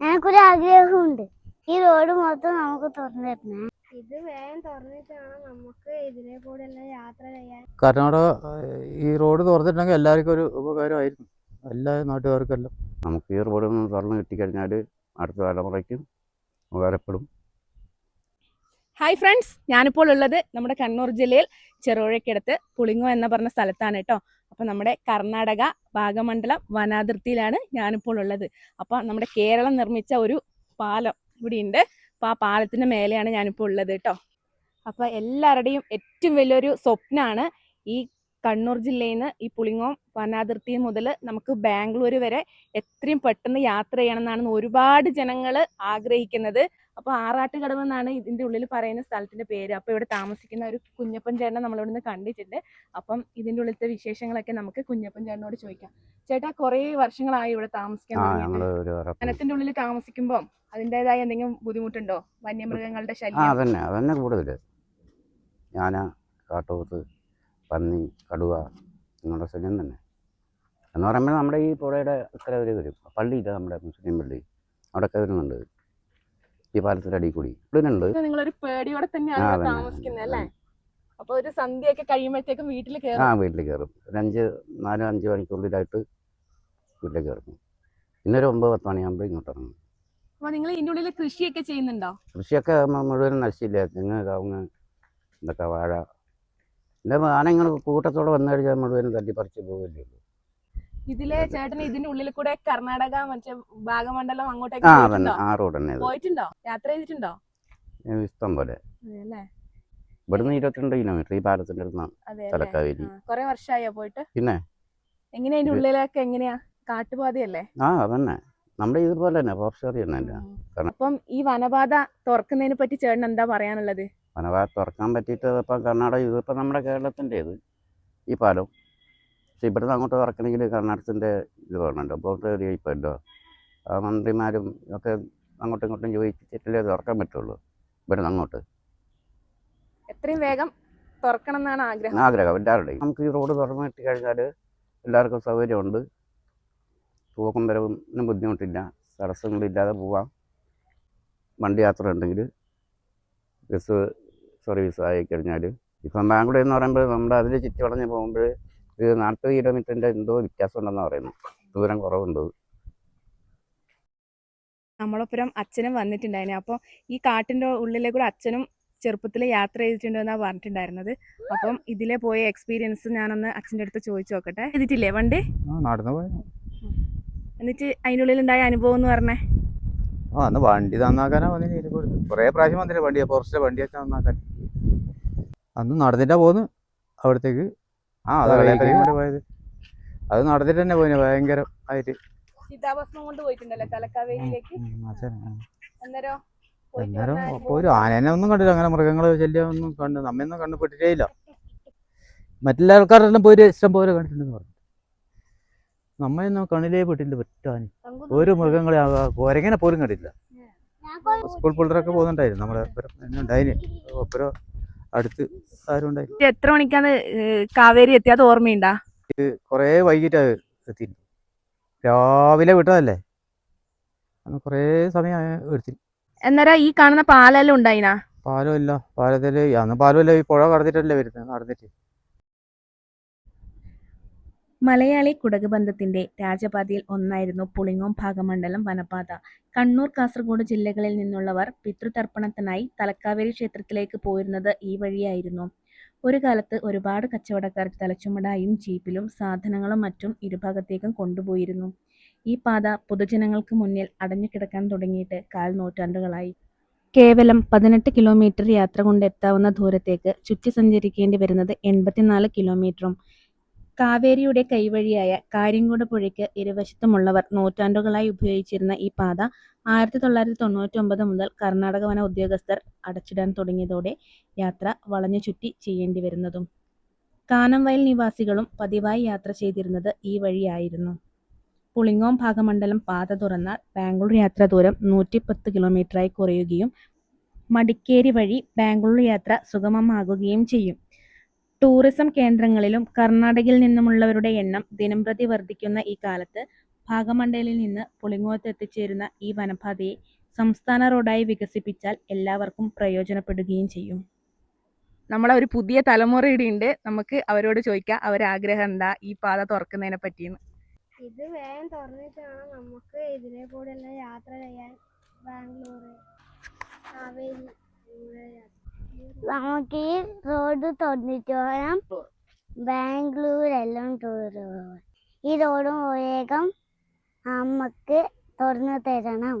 ഞങ്ങൾക്കൊരു ആഗ്രഹമുണ്ട് ഈ റോഡ് മൊത്തം നമുക്ക് തുറന്നു തരണേ. ഇത് വേഗം തുറന്നിട്ട് വേണം നമുക്ക് ഇതിനെ കൂടെ യാത്ര ചെയ്യാൻ. കാരണം അവിടെ ഈ റോഡ് തുറന്നിട്ടുണ്ടെങ്കിൽ എല്ലാവർക്കും ഒരു ഉപകാരമായിരുന്നു. എല്ലാ നാട്ടുകാർക്കെല്ലാം. നമുക്ക് ഈ റോഡ് ഒന്ന് തുറന്ന് കിട്ടിക്കഴിഞ്ഞാൽ അടുത്ത തലമുറയ്ക്കും ഉപകാരപ്പെടും. ഹായ് ഫ്രണ്ട്സ് ഞാനിപ്പോൾ ഉള്ളത് നമ്മുടെ കണ്ണൂർ ജില്ലയിൽ ചെറുപുഴയ്ക്കടുത്ത് പുളിങ്ങോ എന്ന് പറഞ്ഞ സ്ഥലത്താണ് കേട്ടോ. അപ്പോൾ നമ്മുടെ കർണാടക ഭാഗമണ്ഡലം വനാതിർത്തിയിലാണ് ഞാനിപ്പോൾ ഉള്ളത്. അപ്പോൾ നമ്മുടെ കേരളം നിർമ്മിച്ച ഒരു പാലം ഇവിടെയുണ്ട്. അപ്പോൾ ആ പാലത്തിന്റെ മേലെയാണ് ഞാനിപ്പോൾ ഉള്ളത് കേട്ടോ അപ്പോൾ എല്ലാവരുടെയും ഏറ്റവും വലിയൊരു സ്വപ്നമാണ് ഈ കണ്ണൂർ ജില്ലയിൽ നിന്ന് ഈ പുളിങ്ങോം വനാതിർത്തി മുതൽ നമുക്ക് ബാംഗ്ലൂർ വരെ എത്രയും പെട്ടെന്ന് യാത്ര ചെയ്യണം എന്നാണ് ഒരുപാട് ജനങ്ങൾ ആഗ്രഹിക്കുന്നത്. അപ്പോൾ ആറാട്ടുകടവ് എന്നാണ് ഇതിന്റെ ഉള്ളിൽ പറയുന്ന സ്ഥലത്തിന്റെ പേര്. അപ്പോൾ ഇവിടെ താമസിക്കുന്ന ഒരു കുഞ്ഞപ്പൻ ചേട്ടനെ നമ്മളിവിടെ നിന്ന് കണ്ടിട്ടുണ്ട്. അപ്പം ഇതിന്റെ ഉള്ളിലത്തെ വിശേഷങ്ങളൊക്കെ നമുക്ക് കുഞ്ഞപ്പൻ ചേട്ടനോട് ചോദിക്കാം. ചേട്ടാ കുറേ വർഷങ്ങളായി ഇവിടെ താമസിക്കാൻ വനത്തിന്റെ ഉള്ളിൽ താമസിക്കുമ്പോൾ അതിന്റെതായ എന്തെങ്കിലും ബുദ്ധിമുട്ടുണ്ടോ? വന്യമൃഗങ്ങളുടെ ശല്യം? അതന്നെ അതന്നെ കൂടുതൽ. ഞാന കാട്ടുപോത്ത് പന്നി കടുവ ഇങ്ങനെയുള്ള ശല്യം തന്നെ. എന്ന് പറയുമ്പോൾ നമ്മുടെ ഈ പുഴയുടെ ഇത്ര വരെ. വരും പള്ളിയില്ല നമ്മുടെ മുസ്ലിം പള്ളി. അവിടെയൊക്കെ വരുന്നുണ്ട്. ഈ പാലത്തിന്റെ അടിയിൽ കൂടി. ഇവിടെയുണ്ട് നിങ്ങളൊരു പേടിയോടെ തന്നെയാണ് താമസിക്കുന്നത് അല്ലേ? അപ്പോൾ ഒരു സന്ധ്യയൊക്കെ കഴിയുമ്പോഴത്തേക്കും വീട്ടിൽ ആ കയറും വീട്ടിൽ കയറും. ഒരു അഞ്ച് നാലോ അഞ്ച് മണിക്കുള്ളിലായിട്ട് വീട്ടിലേക്ക് കയറും. ഇന്നൊരു ഒമ്പത് പത്ത് മണിയാകുമ്പോൾ ഇങ്ങോട്ട് ഇറങ്ങും. അപ്പൊ നിങ്ങൾ ഇതിന്റെ ഉള്ളിൽ കൃഷിയൊക്കെ ചെയ്യുന്നുണ്ടോ? കൃഷിയൊക്കെ മുഴുവൻ നശിച്ചില്ല. തെങ്ങ് കവുങ്ങ് ഇതൊക്കെ വാഴ. എന്റെ ആന ഇങ്ങനെ കൂട്ടത്തോടെ വന്നു കഴിഞ്ഞാൽ മുഴുവനും തല്ലിപ്പറിച്ച് പോവില്ലേ ഉള്ളൂ. ഇതിലെ ചേട്ടൻ ഇതിന്റെ ഉള്ളിൽ കൂടെ കർണാടക മറ്റേ ഭാഗമണ്ഡലം അങ്ങോട്ടേക്ക് ആ അതന്നെ. ആ റോഡ് തന്നെ ഇത്. പോയിട്ടുണ്ടോ? യാത്ര ചെയ്തിട്ടുണ്ടോ? ഇഷ്ടം പോലെ അതെയല്ലേ ഇവിടുന്ന് ഇരുപത്തിരണ്ട് കിലോമീറ്റർ ഈ പാലത്തിന്റെ അടുത്താണ് അതെ തലക്കാവേരി. കൊറേ വർഷമായോ പോയിട്ട്? പിന്നെ? എങ്ങനെയാ അതിന്റെ ഉള്ളിലൊക്കെ എങ്ങനെയാ? കാട്ടുപാതയല്ലേ? ആ അതന്നെ. നമ്മുടെ ഇതുപോലെ തന്നെ ഏരിയ തന്നെ അല്ല. ഉം. കാരണം- അപ്പം ഈ വനപാത തുറക്കുന്നതിനെ പറ്റി ചേട്ടൻ എന്താ പറയാനുള്ളത്? വനപാത തുറക്കാൻ പറ്റിയിട്ട് ഇപ്പം കർണാടക ഇതിപ്പോൾ നമ്മുടെ കേരളത്തിന്റെ ഇത് ഈ പാലം പക്ഷെ ഇവിടുന്ന് അങ്ങോട്ട് ഇറക്കണമെങ്കിൽ കർണാടകത്തിന്റെ ഇത് വേണമല്ലോ. ബോർഡർ ഏരിയ ഇപ്പോൾ ഉണ്ടോ ആ മന്ത്രിമാരും ഒക്കെ അങ്ങോട്ടും ഇങ്ങോട്ടും ചോദിച്ചിട്ടല്ലേ തുറക്കാൻ പറ്റുള്ളൂ. ഇവിടുന്ന് അങ്ങോട്ട്. എത്രയും വേഗം തുറക്കണം എന്നാണ് ആഗ്രഹം ആഗ്രഹം? എല്ലാവരുടെയും. നമുക്ക് ഈ റോഡ് തുറന്നു കിട്ടി കഴിഞ്ഞാൽ എല്ലാവർക്കും സൗകര്യമുണ്ട്. പോക്കും വരവിനും ബുദ്ധിമുട്ടില്ല. തടസ്സങ്ങളില്ലാതെ പോവാം. വണ്ടി യാത്ര ഉണ്ടെങ്കിൽ ബസ് സർവീസ് ആയി കഴിഞ്ഞാൽ ഇപ്പം ബാംഗ്ലൂർ എന്ന് പറയുമ്പോൾ നമ്മുടെ അതിൽ ചുറ്റി വളഞ്ഞ് പോകുമ്പോൾ ഇത് നാൽപ്പത് കിലോമീറ്ററിന്റെ എന്തോ വ്യത്യാസം ഉണ്ടെന്ന് പറയുന്നു. ദൂരം കുറവുണ്ട്. നമ്മളൊപ്പരം അച്ഛനും വന്നിട്ടുണ്ടായിരുന്നു അപ്പോൾ ഈ കാട്ടിന്റെ ഉള്ളിലെ കൂടെ അച്ഛനും ചെറുപ്പത്തിൽ യാത്ര ചെയ്തിട്ടുണ്ടെന്നാണ് പറഞ്ഞിട്ടുണ്ടായിരുന്നത്. അപ്പം ഇതിലെ പോയ എക്സ്പീരിയൻസ് ഞാനൊന്ന് അച്ഛന്റെ അടുത്ത് ചോദിച്ചു നോക്കട്ടെ. ചെയ്തിട്ടില്ലേ വണ്ടി? എന്നിട്ട് അതിന്റെ ഉള്ളിലുണ്ടായ അനുഭവം എന്ന് പറഞ്ഞേ. ആ അന്ന് വണ്ടി നന്നാക്കാനാ വന്നിന് ഇരുപത് കുറേ പ്രാവശ്യം വന്നില്ല വണ്ടിയാ ഫോറസ്റ്റിലെ വണ്ടിയൊക്കെ നന്നാക്കാൻ. അന്ന് നടന്നിട്ടാ പോന്ന്. അവിടത്തേക്ക് ആ അത് പോയത്. നടന്നിട്ട് തന്നെ പോയിന് ഭയങ്കര ആയിട്ട്. കൊണ്ട് പോയിട്ടുണ്ടല്ലേ തലക്കാവേരിയിലേക്ക്. അന്നേരം പോയിട്ട് അന്നേരം അപ്പോൾ ഒരു ആനേനെ ഒന്നും കണ്ടില്ല. അങ്ങനെ മൃഗങ്ങളെ ശല്യം ഒന്നും കണ്ട് നമ്മയൊന്നും കണ്ടുപെട്ടിട്ടേ ഇല്ല മറ്റുള്ള ആൾക്കാരെല്ലാം പോയി ഇഷ്ടം പോലെ കണ്ടിട്ടുണ്ടെന്ന് പറഞ്ഞു. നമ്മയൊന്നും കണ്ണിലേ പെട്ടില്ല പറ്റാൻ ഒരു മൃഗങ്ങളെ കോരങ്ങനെ പോലും കണ്ടില്ല സ്കൂൾ പിള്ളേരൊക്കെ പോകുന്നുണ്ടായിരുന്നു. നമ്മളെ ഉണ്ടായിന്. ഒപ്പരം അടുത്ത് ആരുണ്ടായി? എത്ര മണിക്കാണ് കാവേരി കാവേരി എത്തിയത് ഓർമ്മയുണ്ടാ? കുറേ വൈകിട്ടാ എത്തി രാവിലെ വിട്ടതല്ലേ? കുറേ സമയം എടുത്തി എന്നാ ഈ കാണുന്ന പാലെല്ലാം ഉണ്ടായിനാ? പാലും ഇല്ല. പാലത്തിൽ അന്ന് പാലമില്ല ഈ പുഴ കടന്നിട്ടല്ലേ വരുന്നത്. നടന്നിട്ട്. മലയാളി കുടക് ബന്ധത്തിന്റെ രാജപാതയിൽ ഒന്നായിരുന്നു പുളിങ്ങോം ഭാഗമണ്ഡലം വനപാത. കണ്ണൂർ കാസർഗോഡ് ജില്ലകളിൽ നിന്നുള്ളവർ പിതൃതർപ്പണത്തിനായി തലക്കാവേരി ക്ഷേത്രത്തിലേക്ക് പോയിരുന്നത് ഈ വഴിയായിരുന്നു. ഒരു കാലത്ത് ഒരുപാട് കച്ചവടക്കാർ തലച്ചുമടായും ജീപ്പിലും സാധനങ്ങളും മറ്റും ഇരുഭാഗത്തേക്കും കൊണ്ടുപോയിരുന്നു. ഈ പാത പൊതുജനങ്ങൾക്ക് മുന്നിൽ അടഞ്ഞു കിടക്കാൻ തുടങ്ങിയിട്ട് കാൽ നൂറ്റാണ്ടുകളായി. കേവലം പതിനെട്ട് കിലോമീറ്റർ യാത്ര കൊണ്ട് എത്താവുന്ന ദൂരത്തേക്ക് ചുറ്റി സഞ്ചരിക്കേണ്ടി വരുന്നത് എൺപത്തിനാല് കിലോമീറ്ററും കാവേരിയുടെ കൈവഴിയായ കാര്യംകോട് പുഴയ്ക്ക് ഇരുവശത്തുമുള്ളവർ നൂറ്റാണ്ടുകളായി ഉപയോഗിച്ചിരുന്ന ഈ പാത ആയിരത്തി തൊള്ളായിരത്തി തൊണ്ണൂറ്റി ഒമ്പത് മുതൽ കർണാടക വന ഉദ്യോഗസ്ഥർ അടച്ചിടാൻ തുടങ്ങിയതോടെ യാത്ര വളഞ്ഞു ചുറ്റി ചെയ്യേണ്ടി വരുന്നതും കാനംവയൽ നിവാസികളും പതിവായി യാത്ര ചെയ്തിരുന്നത് ഈ വഴിയായിരുന്നു. പുളിങ്ങോം ഭാഗമണ്ഡലം പാത തുറന്നാൽ ബാംഗ്ലൂർ യാത്ര ദൂരം നൂറ്റിപ്പത്ത് കിലോമീറ്ററായി കുറയുകയും മടിക്കേരി വഴി ബാംഗ്ലൂർ യാത്ര സുഗമമാകുകയും ചെയ്യും. ടൂറിസം കേന്ദ്രങ്ങളിലും കർണാടകയിൽ നിന്നുമുള്ളവരുടെ എണ്ണം ദിനംപ്രതി വർദ്ധിക്കുന്ന ഈ കാലത്ത് ഭാഗമണ്ഡലിൽ നിന്ന് പുളിങ്ങോത്ത് എത്തിച്ചേരുന്ന ഈ വനപാതയെ സംസ്ഥാന റോഡായി വികസിപ്പിച്ചാൽ എല്ലാവർക്കും പ്രയോജനപ്പെടുകയും ചെയ്യും നമ്മളെ ഒരു പുതിയ തലമുറ ഇടിയുണ്ട് നമുക്ക് അവരോട് ചോദിക്കാം അവരെ ആഗ്രഹം എന്താ ഈ പാത തുറക്കുന്നതിനെ പറ്റിയെന്ന് ഇത് വേഗം തുറന്നിട്ടാണ് നമുക്ക് ഇതിലെ കൂടെ യാത്ര ചെയ്യാൻ ബാംഗ്ലൂർ കാവേരി യാത്ര. നമുക്ക് ഈ റോഡ് തുറന്നിട്ട് ബാംഗ്ലൂർ ബാംഗ്ലൂരെല്ലാം ടൂർ പോകാൻ ഈ റോഡ് വേഗം നമുക്ക് തുറന്നു തരണം.